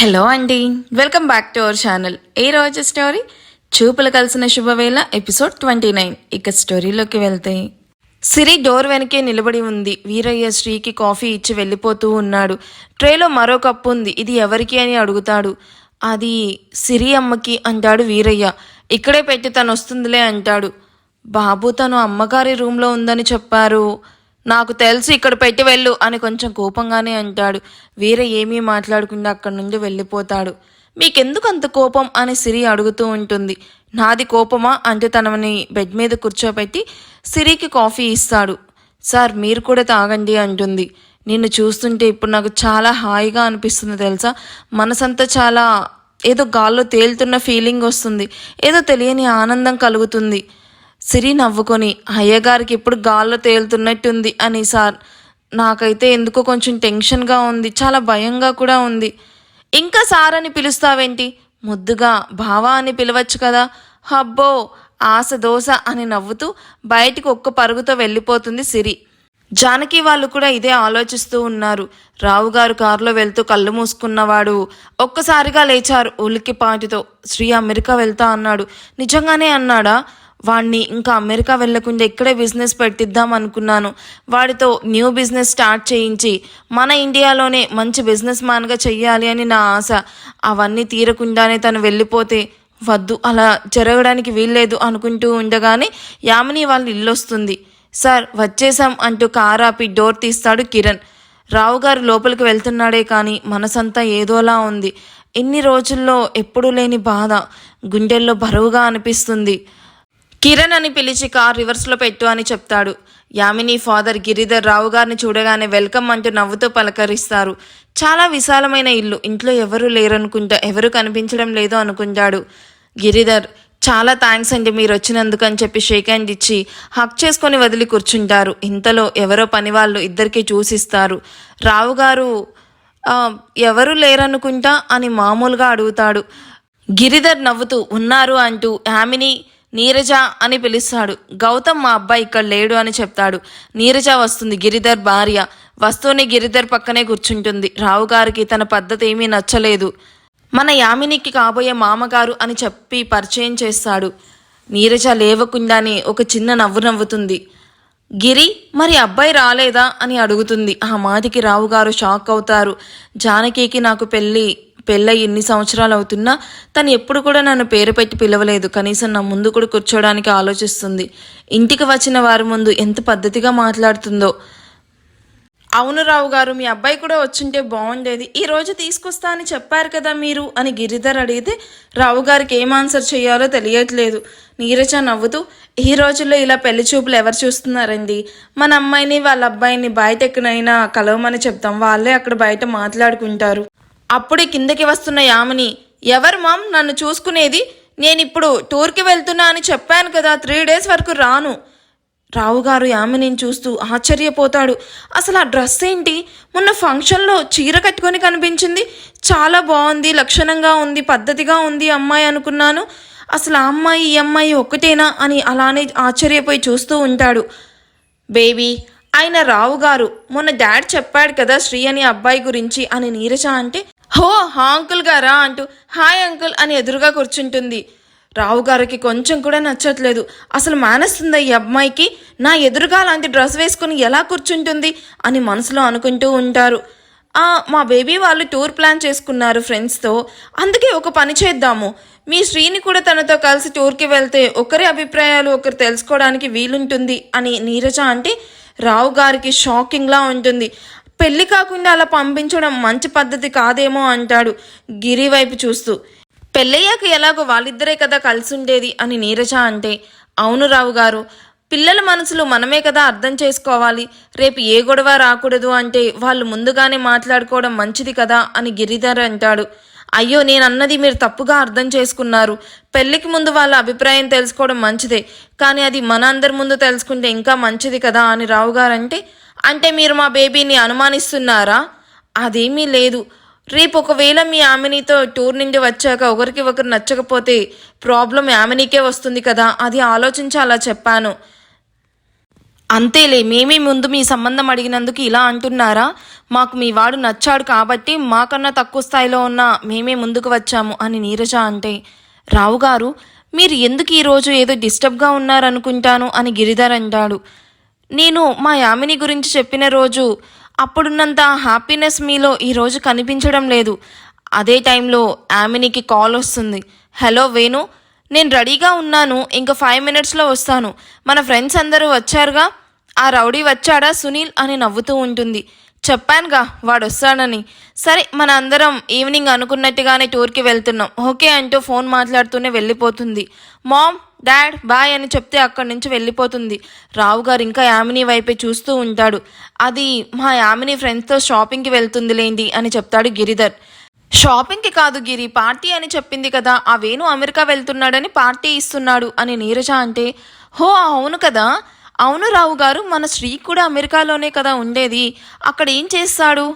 Hello అండి. Welcome back to our channel. ఏ రోజు story చూపులు కలిసిన శుభవేళ ఎపిసోడ్ ట్వంటీ నైన్. ఇక స్టోరీలోకి వెళ్తే సిరి డోర్ వెనకే నిలబడి ఉంది. వీరయ్య శ్రీకి కాఫీ ఇచ్చి వెళ్ళిపోతూ ఉన్నాడు. ట్రేలో మరో కప్పు ఉంది. ఇది ఎవరికి అని అడుగుతాడు. అది సిరి అమ్మకి అంటాడు వీరయ్య. ఇక్కడే పెట్టి తను వస్తుందిలే అంటాడు. బాబు తను అమ్మగారి రూమ్లో ఉందని చెప్పారు. నాకు తెలుసు ఇక్కడ పెట్టి వెళ్ళు అని కొంచెం కోపంగానే అంటాడు. వీర ఏమీ మాట్లాడకుండా అక్కడి నుండి వెళ్ళిపోతాడు. మీకెందుకు అంత కోపం అని సిరి అడుగుతూ ఉంటుంది. నాది కోపమా? అంటూ తనని బెడ్ మీద కూర్చోబెట్టి సిరికి కాఫీ ఇస్తాడు. సార్ మీరు కూడా తాగండి అంటుంది. నిన్ను చూస్తుంటే ఇప్పుడు నాకు చాలా హాయిగా అనిపిస్తుంది తెలుసా? మనసంతా చాలా ఏదో గాల్లో తేలుతున్న ఫీలింగ్ వస్తుంది. ఏదో తెలియని ఆనందం కలుగుతుంది. సిరి నవ్వుకొని అయ్యగారికి ఇప్పుడు గాల్లో తేలుతున్నట్టుంది అని సార్. నాకైతే ఎందుకో కొంచెం టెన్షన్గా ఉంది చాలా భయంగా కూడా ఉంది. ఇంకా సార్ అని పిలుస్తావేంటి? ముద్దుగా బావా అని పిలవచ్చు కదా. హబ్బో ఆశ దోశ అని నవ్వుతూ బయటికి ఒక్క పరుగుతో వెళ్ళిపోతుంది సిరి. జానకి వాళ్ళు కూడా ఇదే ఆలోచిస్తూ ఉన్నారు. రావుగారు కారులో వెళ్తూ కళ్ళు మూసుకున్నవాడు ఒక్కసారిగా లేచారు ఉలికిపాటితో శ్రీ అమెరికా వెళ్తా అన్నాడు. నిజంగానే అన్నాడా? వాడిని ఇంకా అమెరికా వెళ్ళకుండా ఇక్కడే బిజినెస్ పెట్టిద్దాం అనుకున్నాను. వాడితో న్యూ బిజినెస్ స్టార్ట్ చేయించి మన ఇండియాలోనే మంచి బిజినెస్ మ్యాన్గా చెయ్యాలి అని నా ఆశ. అవన్నీ తీరకుండానే తను వెళ్ళిపోతే వద్దు అలా జరగడానికి వీల్లేదు అనుకుంటూ ఉండగానే యామిని వాళ్ళ ఇల్లు వస్తుంది. సార్ వచ్చేసాం అంటూ కార్ ఆపి డోర్ తీస్తాడు కిరణ్. రావు గారు లోపలికి వెళ్తున్నాడే కానీ మనసంతా ఏదోలా ఉంది. ఎన్ని రోజుల్లో ఎప్పుడూ లేని బాధ. గుండెల్లో బరువుగా అనిపిస్తుంది. కిరణ్ అని పిలిచి కార్ రివర్స్లో పెట్టు అని చెప్తాడు. యామిని ఫాదర్ గిరిధర్ రావు గారిని చూడగానే వెల్కమ్ అంటూ నవ్వుతూ పలకరిస్తారు. చాలా విశాలమైన ఇల్లు. ఇంట్లో ఎవరు లేరనుకుంటా ఎవరు కనిపించడం లేదు అనుకుంటాడు. గిరిధర్ చాలా థ్యాంక్స్ అండి మీరు వచ్చినందుకు అని చెప్పి షేక్ హ్యాండ్ ఇచ్చి హక్ చేసుకొని వదిలి కూర్చుంటారు. ఇంతలో ఎవరో పని వాళ్ళు ఇద్దరికి చూసిస్తారు. రావు గారు ఎవరు లేరనుకుంటా అని మామూలుగా అడుగుతాడు. గిరిధర్ నవ్వుతూ ఉన్నారు అంటూ యామిని నీరజ అని పిలుస్తాడు. గౌతమ్ మా అబ్బాయి ఇక్కడ లేడు అని చెప్తాడు. నీరజ వస్తుంది. గిరిధర్ భార్య. వస్తూనే గిరిధర్ పక్కనే కూర్చుంటుంది. రావుగారికి తన పద్ధతి ఏమీ నచ్చలేదు. మన యామినికి కాబోయే మామగారు అని చెప్పి పరిచయం చేస్తాడు. నీరజ లేవకుండానే ఒక చిన్న నవ్వు నవ్వుతుంది. గిరి మరి అబ్బాయి రాలేదా అని అడుగుతుంది. ఆ మాటికి రావుగారు షాక్ అవుతారు. జానకికి నాకు పెళ్ళి పెళ్ళై ఎన్ని సంవత్సరాలు అవుతున్నా తను ఎప్పుడు కూడా నన్ను పేరు పెట్టి పిలవలేదు. కనీసం నా ముందు కూడా కూర్చోడానికి ఆలోచిస్తుంది. ఇంటికి వచ్చిన వారి ముందు ఎంత పద్ధతిగా మాట్లాడుతుందో. అవును రావు గారు మీ అబ్బాయి కూడా వచ్చుంటే బాగుండేది. ఈ రోజు తీసుకొస్తా అని చెప్పారు కదా మీరు అని గిరిధర్ అడిగితే రావు గారికి ఏం ఆన్సర్ చేయాలో తెలియట్లేదు. నీరజ నవ్వుతూ ఈ రోజుల్లో ఇలా పెళ్ళి చూపులు ఎవరు చూస్తున్నారండి? మన అమ్మాయిని వాళ్ళ అబ్బాయిని బయట ఎక్కడైనా కలవమని చెప్తాం. వాళ్ళే అక్కడ బయట మాట్లాడుకుంటారు. అప్పుడే కిందకి వస్తున్న యామిని ఎవరు మామ్? నన్ను చూసుకునేది నేను ఇప్పుడు టూర్కి వెళ్తున్నా అని చెప్పాను కదా త్రీ డేస్ వరకు రాను. రావుగారు యామినిని చూస్తూ ఆశ్చర్యపోతాడు. అసలు ఆ డ్రెస్ ఏంటి? మొన్న ఫంక్షన్లో చీర కట్టుకొని కనిపించింది. చాలా బాగుంది లక్షణంగా ఉంది పద్ధతిగా ఉంది అమ్మాయి అనుకున్నాను. అసలు ఆ అమ్మాయి ఈ అమ్మాయి ఒక్కటేనా? అని అలానే ఆశ్చర్యపోయి చూస్తూ ఉంటాడు. బేబీ ఆయన రావు గారు మొన్న డాడ్ చెప్పాడు కదా శ్రీ అని అబ్బాయి గురించి అని నీరజ అంటే హో హా అంకుల్ గారా అంటూ హాయ్ అంకుల్ అని ఎదురుగా కూర్చుంటుంది. రావు గారికి కొంచెం కూడా నచ్చట్లేదు. అసలు మానేస్తుందా ఈ అమ్మాయికి? నా ఎదురుగా అలాంటి డ్రెస్ వేసుకుని ఎలా కూర్చుంటుంది అని మనసులో అనుకుంటూ ఉంటారు. మా బేబీ వాళ్ళు టూర్ ప్లాన్ చేసుకున్నారు ఫ్రెండ్స్తో. అందుకే ఒక పని చేద్దాము. మీ శ్రీని కూడా తనతో కలిసి టూర్కి వెళ్తే ఒకరి అభిప్రాయాలు ఒకరు తెలుసుకోవడానికి వీలుంటుంది అని నీరజ అంటే రావు గారికి షాకింగ్లా ఉంటుంది. పెళ్ళి కాకుండా అలా పంపించడం మంచి పద్ధతి కాదేమో అంటాడు గిరి వైపు చూస్తూ. పెళ్ళయ్యాక ఎలాగో వాళ్ళిద్దరే కదా కలిసి ఉండేది అని నీరజ అంటే అవును రావు గారు పిల్లల మనసులు మనమే కదా అర్థం చేసుకోవాలి రేపు ఏ గొడవ రాకూడదు అంటే వాళ్ళు ముందుగానే మాట్లాడుకోవడం మంచిది కదా అని గిరిధర్ అంటాడు. అయ్యో నేను అన్నది మీరు తప్పుగా అర్థం చేసుకున్నారు. పెళ్ళికి ముందు వాళ్ళ అభిప్రాయం తెలుసుకోవడం మంచిదే కానీ అది మన అందరి ముందు తెలుసుకుంటే ఇంకా మంచిది కదా అని రావు అంటే అంటే మీరు మా బేబీని అనుమానిస్తున్నారా? అదేమీ లేదు. రేపు ఒకవేళ మీ ఆమెనితో టూర్ నుండి వచ్చాక ఒకరికి ఒకరు నచ్చకపోతే ప్రాబ్లం యామినీకే వస్తుంది కదా అది ఆలోచించి అలా చెప్పాను. అంతేలే మేమే ముందు మీ సంబంధం అడిగినందుకు ఇలా అంటున్నారా? మాకు మీ వాడు నచ్చాడు కాబట్టి మాకన్నా తక్కువ స్థాయిలో ఉన్న మేమే ముందుకు వచ్చాము అని నీరజ అంటే. రావు గారు మీరు ఎందుకు ఈరోజు ఏదో డిస్టర్బ్గా ఉన్నారనుకుంటాను అని గిరిధర్ అంటాడు. నేను మా యామిని గురించి చెప్పిన రోజు అప్పుడున్నంత హ్యాపీనెస్ మీలో ఈరోజు కనిపించడం లేదు. అదే టైంలో యామినికి కాల్ వస్తుంది. హలో వేణు. నేను రెడీగా ఉన్నాను. ఇంకా ఫైవ్ మినిట్స్లో వస్తాను. మన ఫ్రెండ్స్ అందరూ వచ్చారుగా? ఆ రౌడీ వచ్చాడా సునీల్? అని నవ్వుతూ ఉంటుంది. చెప్పానుగా వాడు వస్తాడని సరే మన అందరం ఈవినింగ్ అనుకున్నట్టుగానే టూర్కి వెళ్తున్నాం. ఓకే అంటూ ఫోన్ మాట్లాడుతూనే వెళ్ళిపోతుంది. మామ్ డాడ్ బాయ్ అని చెప్తే అక్కడి నుంచి వెళ్ళిపోతుంది. రావు గారు ఇంకా యామిని వైపే చూస్తూ ఉంటాడు. అది మా యామిని ఫ్రెండ్స్తో షాపింగ్కి వెళ్తుంది లేండి అని చెప్తాడు గిరిధర్. షాపింగ్కి కాదు గిరి పార్టీ అని చెప్పింది కదా ఆ వేణు అమెరికా వెళ్తున్నాడని పార్టీ ఇస్తున్నాడు అని నీరజ అంటే హో అవును కదా. అవును రావు గారు మన శ్రీ కూడా అమెరికాలోనే కదా ఉండేది. అక్కడ ఏం చేస్తాడు?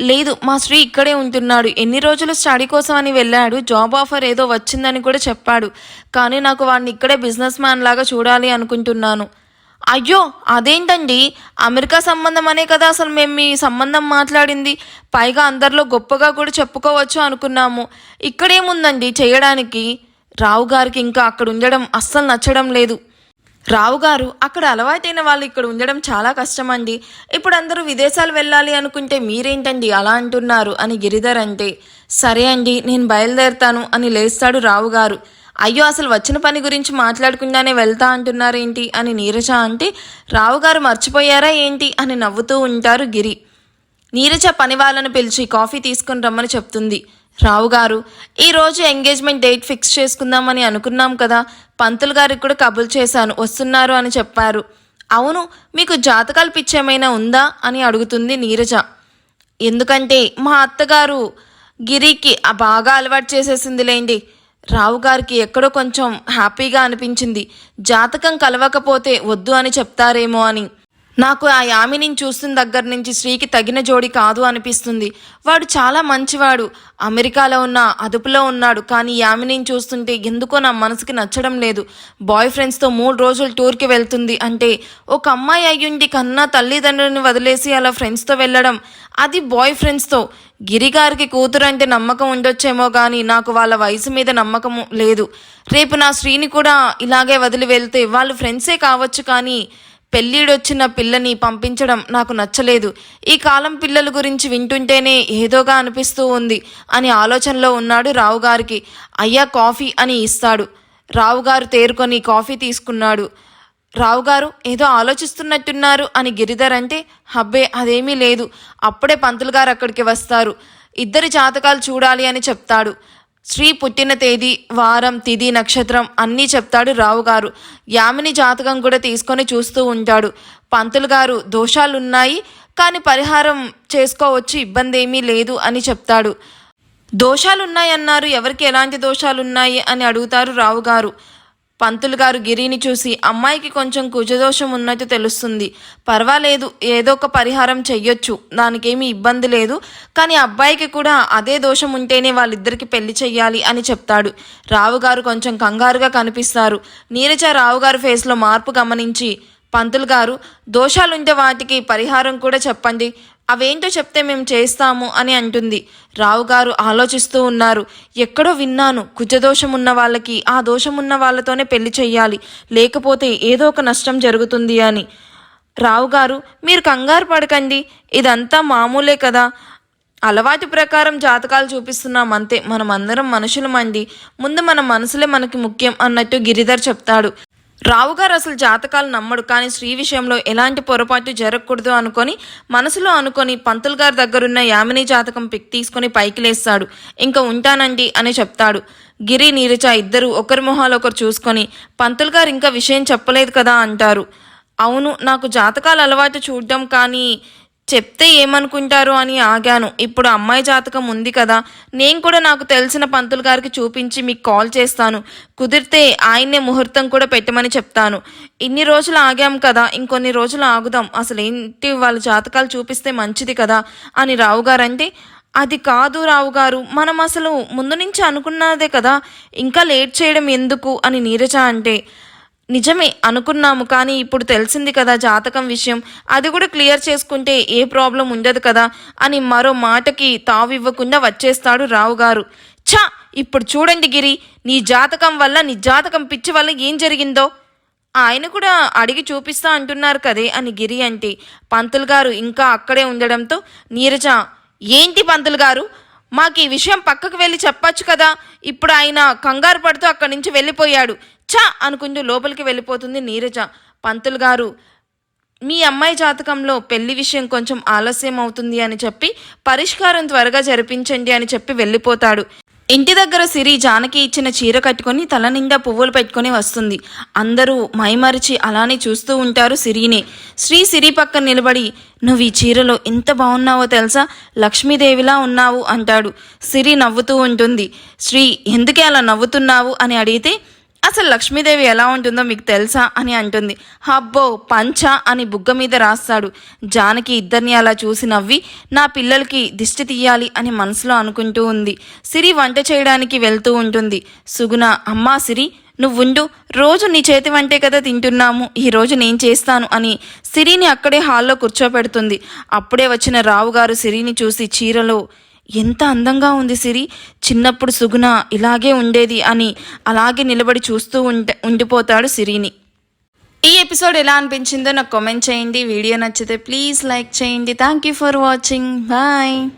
లేదు మా శ్రీ ఇక్కడే ఉంటున్నాడు. ఎన్ని రోజులు స్టడీ కోసం అని వెళ్ళాడు. జాబ్ ఆఫర్ ఏదో వచ్చిందని కూడా చెప్పాడు. కానీ నాకు వాడిని ఇక్కడే బిజినెస్ మ్యాన్ లాగా చూడాలి అనుకుంటున్నాను. అయ్యో అదేంటండి? అమెరికా సంబంధం అనే కదా అసలు మేము మీ సంబంధం మాట్లాడింది. పైగా అందరిలో గొప్పగా కూడా చెప్పుకోవచ్చు అనుకున్నాము. ఇక్కడేముందండి చేయడానికి? రావు గారికి ఇంకా అక్కడ ఉండడం అస్సలు నచ్చడం లేదు. రావు గారు అక్కడ అలవాటైన వాళ్ళు ఇక్కడ ఉండడం చాలా కష్టం అండి ఇప్పుడు అందరూ విదేశాలు వెళ్ళాలి అనుకుంటే మీరేంటండి అలా అంటున్నారు అని గిరిధర్ అంటే సరే అండి నేను బయలుదేరుతాను అని లేస్తాడు రావు గారు. అయ్యో అసలు వచ్చిన పని గురించి మాట్లాడకుండానే వెళ్తా అంటున్నారేంటి అని నీరజ అంటే రావు గారు మర్చిపోయారా ఏంటి అని నవ్వుతూ ఉంటారు గిరి. నీరజ పని వాళ్ళను పిలిచి కాఫీ తీసుకొని రమ్మని చెప్తుంది. రావు గారు ఈరోజు ఎంగేజ్మెంట్ డేట్ ఫిక్స్ చేసుకుందామని అనుకున్నాం కదా పంతులు గారికి కూడా కబుల్ చేశాను వస్తున్నారు అని చెప్పారు. అవును మీకు జాతకాలు పిచ్చేమైనా ఉందా అని అడుగుతుంది నీరజ. ఎందుకంటే మా అత్తగారు గిరికి ఆ బాగా అలవాటు చేసేసిందిలేండి రావు గారికి ఎక్కడో కొంచెం హ్యాపీగా అనిపించింది. జాతకం కలవకపోతే వద్దు అని చెప్తారేమో అని. నాకు ఆ యామినిని చూస్తున్న దగ్గర నుంచి శ్రీకి తగిన జోడి కాదు అనిపిస్తుంది. వాడు చాలా మంచివాడు. అమెరికాలో ఉన్న అదుపులో ఉన్నాడు. కానీ యామినిని చూస్తుంటే ఎందుకో నా మనసుకి నచ్చడం లేదు. బాయ్ ఫ్రెండ్స్తో మూడు రోజులు టూర్కి వెళ్తుంది అంటే ఒక అమ్మాయి అయ్యుండి కన్నా తల్లిదండ్రులని వదిలేసి అలా ఫ్రెండ్స్తో వెళ్ళడం అది బాయ్ ఫ్రెండ్స్తో. గిరిగారికి కూతురు అంటే నమ్మకం ఉండొచ్చేమో కానీ నాకు వాళ్ళ వయసు మీద నమ్మకం లేదు. రేపు నా శ్రీని కూడా ఇలాగే వదిలి వెళ్తే వాళ్ళు ఫ్రెండ్సే కావచ్చు కానీ పెళ్ళిడొచ్చిన పిల్లని పంపించడం నాకు నచ్చలేదు. ఈ కాలం పిల్లల గురించి వింటుంటేనే ఏదోగా అనిపిస్తూ ఉంది అని ఆలోచనలో ఉన్నాడు రావుగారికి అయ్యా కాఫీ అని ఇస్తాడు. రావుగారు తేరుకొని కాఫీ తీసుకున్నాడు. రావుగారు ఏదో ఆలోచిస్తున్నట్టున్నారు అని గిరిధర్ అంటే హబ్బే అదేమీ లేదు. అప్పుడే పంతులు గారు అక్కడికి వస్తారు. ఇద్దరి జాతకాలు చూడాలి అని చెప్తాడు. శ్రీ పుట్టిన తేదీ వారం తిది నక్షత్రం అన్నీ చెప్తాడు రావు గారు. యామిని జాతకం కూడా తీసుకొని చూస్తూ ఉంటాడు. పంతులు గారు దోషాలున్నాయి కానీ పరిహారం చేసుకోవచ్చు ఇబ్బంది ఏమీ లేదు అని చెప్తాడు. దోషాలున్నాయన్నారు ఎవరికి ఎలాంటి దోషాలున్నాయి అని అడుగుతారు రావు గారు. పంతులు గారు గిరిని చూసి అమ్మాయికి కొంచెం కుజదోషం ఉన్నట్టు తెలుస్తుంది. పర్వాలేదు ఏదో ఒక పరిహారం చెయ్యొచ్చు. దానికేమీ ఇబ్బంది లేదు. కానీ అబ్బాయికి కూడా అదే దోషం ఉంటేనే వాళ్ళిద్దరికి పెళ్ళి చెయ్యాలి అని చెప్తాడు. రావు గారు కొంచెం కంగారుగా కనిపిస్తారు. నీరజ రావు గారు ఫేస్లో మార్పు గమనించి పంతులు గారు దోషాలుంటే వాటికి పరిహారం కూడా చెప్పండి. అవేంటో చెప్తే మేము చేస్తాము అని అంటుంది. రావుగారు ఆలోచిస్తూ ఉన్నారు. ఎక్కడో విన్నాను. కుజదోషం ఉన్న వాళ్ళకి ఆ దోషం ఉన్న వాళ్ళతోనే పెళ్ళి చెయ్యాలి. లేకపోతే ఏదో ఒక నష్టం జరుగుతుంది అని. రావుగారు మీరు కంగారు పడకండి. ఇదంతా మామూలే కదా. అలవాటు ప్రకారం జాతకాలు చూపిస్తున్నాం అంతే. మనం అందరం మనుషులమండి ముందు మన మనసులే మనకి ముఖ్యం అన్నట్టు గిరిధర్ చెప్తాడు. రావు గారు అసలు జాతకాలు నమ్మడు కానీ శ్రీ విషయంలో ఎలాంటి పొరపాటు జరగకూడదు అనుకొని మనసులో అనుకొని పంతులు గారి దగ్గరున్న యామిని జాతకం పిక్ తీసుకొని పైకి లేస్తాడు. ఇంకా ఉంటానండి అని చెప్తాడు. గిరి నీరజ ఇద్దరు ఒకరి మొహాలు ఒకరు చూసుకొని పంతులు గారు ఇంకా విషయం చెప్పలేదు కదా అంటారు. అవును నాకు జాతకాలు అలవాటు చూడడం కానీ చెప్తే ఏమనుకుంటారు అని ఆగాను. ఇప్పుడు అమ్మాయి జాతకం ఉంది కదా నేను కూడా నాకు తెలిసిన పంతులు గారికి చూపించి మీకు కాల్ చేస్తాను. కుదిరితే ఆయన్నే ముహూర్తం కూడా పెట్టమని చెప్తాను. ఇన్ని రోజులు ఆగాం కదా ఇంకొన్ని రోజులు ఆగుదాం. అసలు ఏంటి వాళ్ళ జాతకాలు చూపిస్తే మంచిది కదా అని రావు గారంటే అది కాదు రావు గారు మనం అసలు ముందు నుంచి అనుకున్నదే కదా ఇంకా లేట్ చేయడం ఎందుకు అని నీరజ అంటే నిజమే అనుకున్నాము కానీ ఇప్పుడు తెలిసింది కదా జాతకం విషయం. అది కూడా క్లియర్ చేసుకుంటే ఏ ప్రాబ్లం ఉండదు కదా అని మరో మాటకి తావివ్వకుండా వచ్చేస్తాడు రావు గారు. ఛా! ఇప్పుడు చూడండి గిరి నీ జాతకం వల్ల నీ జాతకం పిచ్చి వల్ల ఏం జరిగిందో? ఆయన కూడా అడిగి చూపిస్తా అంటున్నారు కదే అని గిరి అంటే. పంతులు గారు ఇంకా అక్కడే ఉండడంతో నీరజ ఏంటి పంతులు గారు? మాకు ఈ విషయం పక్కకు వెళ్ళి చెప్పచ్చు కదా? ఇప్పుడు ఆయన కంగారు పడుతూ అక్కడి నుంచి వెళ్ళిపోయాడు. చా అనుకుంటూ లోపలికి వెళ్ళిపోతుంది నీరజ. పంతులు గారు మీ అమ్మాయి జాతకంలో పెళ్ళి విషయం కొంచెం ఆలస్యం అవుతుంది అని చెప్పి పరిష్కారం త్వరగా జరిపించండి అని చెప్పి వెళ్ళిపోతాడు. ఇంటి దగ్గర సిరి జానకి ఇచ్చిన చీర కట్టుకొని తల నిండా పువ్వులు పెట్టుకొని వస్తుంది. అందరూ మైమరిచి అలానే చూస్తూ ఉంటారు సిరిని. శ్రీ సిరి పక్కన నిలబడి నువ్వు ఈ చీరలో ఎంత బాగున్నావో తెలుసా? లక్ష్మీదేవిలా ఉన్నావు అంటాడు. సిరి నవ్వుతూ ఉంటుంది. శ్రీ ఎందుకే అలా నవ్వుతున్నావు? అని అడిగితే అసలు లక్ష్మీదేవి ఎలా ఉంటుందో మీకు తెలుసా అని అంటుంది. హబ్బో పంచ అని బుగ్గ మీద రాస్తాడు. జానకి ఇద్దరిని అలా చూసి నవ్వి నా పిల్లలకి దిష్టి తీయాలి అని మనసులో అనుకుంటూ ఉంది. సిరి వంట చేయడానికి వెళ్తూ ఉంటుంది. సుగుణ అమ్మా సిరి నువ్వుండు. రోజు నీ చేతి వంటే కదా తింటున్నాము. ఈరోజు నేను చేస్తాను అని సిరిని అక్కడే హాల్లో కూర్చోపెడుతుంది. అప్పుడే వచ్చిన రావు గారు సిరిని చూసి చీరలో ఎంత అందంగా ఉంది సిరి. చిన్నప్పుడు సుగుణ ఇలాగే ఉండేది అని అలాగే నిలబడి చూస్తూ ఉంటే ఉండిపోతాడు సిరిని. ఈ ఎపిసోడ్ ఎలా అనిపించిందో నాకు కామెంట్ చేయండి. వీడియో నచ్చితే ప్లీజ్ లైక్ చేయండి. Thank you for watching. Bye.